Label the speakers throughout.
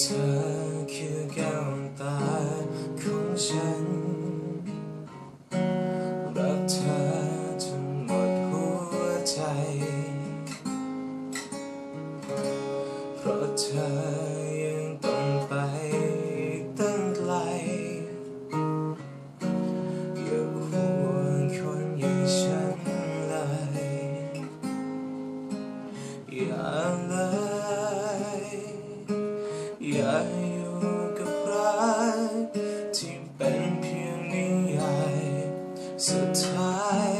Speaker 1: เธอคือแก้วตาของฉัน รักเธอจนหมดหัวใจ เพราะเธอ สุดท้าย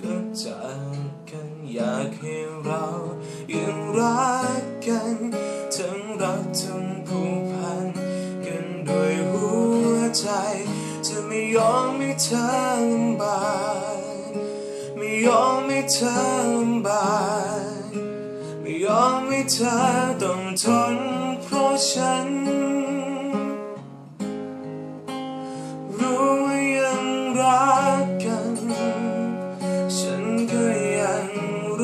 Speaker 1: ก็จากกันอยากให้เรายังรักกันทั้งรักทั้งผูกพันกันด้วยหัวใจจะไม่ยอมให้เธอลำบากไม่ยอมให้เธอลำบากไม่ยอมให้เธอต้องทนเพราะฉันรู้ว่ายังรัก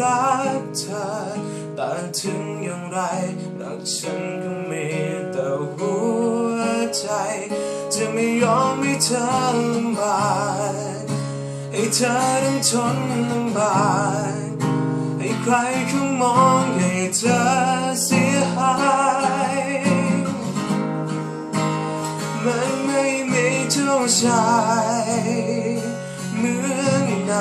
Speaker 1: รักเธอ แต่ถึงอย่างไรรักฉันก็มีแต่หัวใจ จะไม่ยอมให้เธอลำบากให้เธอต้องทนลำบากให้ใครเขามองให้เธอเสียหายมันไม่มีเจ้าชายเหมือนใน